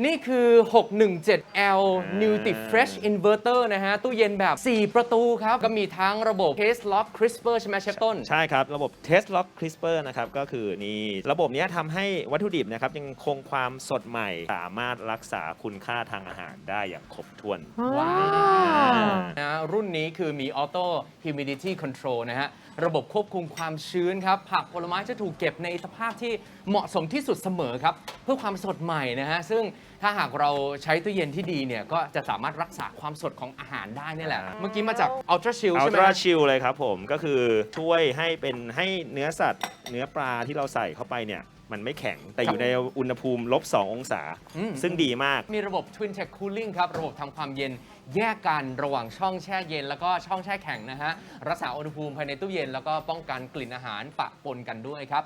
นี่คือ 617L Newty Fresh Inverter นะฮะ ตู้เย็นแบบ 4 ประตูครับ ก็มีทั้งระบบ Case Lock Crisper ใช่ไหมเชฟต้น ใช่ครับ ระบบ Test Lock Crisper นะครับ ก็คือนี่ระบบเนี้ยทำให้วัตถุดิบนะครับ ยังคงความสดใหม่ สามารถรักษาคุณค่าทางอาหารได้อย่างครบถ้วน ว้าว นะรุ่นนี้คือมี Auto Humidity Control นะฮะ ระบบควบคุมความชื้นครับ ผักผลไม้จะถูกเก็บในสภาพที่เหมาะสมที่สุดเสมอครับ เพื่อความสดใหม่นะฮะ ซึ่งถ้าหากเราใช้ตู้เย็นที่ดีเนี่ย ก็จะสามารถรักษาความสดของอาหารได้นี่แหละ เมื่อกี้มาจาก Ultra Chill อัลใช่ไหมตราฮะ ชิลเลยครับผมก็คือช่วยให้เป็นให้เนื้อสัตว์ เนื้อปลาที่เราใส่เข้าไปเนี่ย มันไม่แข็ง แต่อยู่ในอุณหภูมิลบ 2 องศา อืม ซึ่งดีมาก มีระบบ Twin Tech Cooling ครับ ระบบทำความเย็นแยกกันระหว่างช่องแช่เย็น แล้วก็ช่องแช่แข็งนะฮะ รักษาอุณหภูมิภายในตู้เย็น แล้วก็ป้องกันกลิ่นอาหารปะปนกันด้วยครับ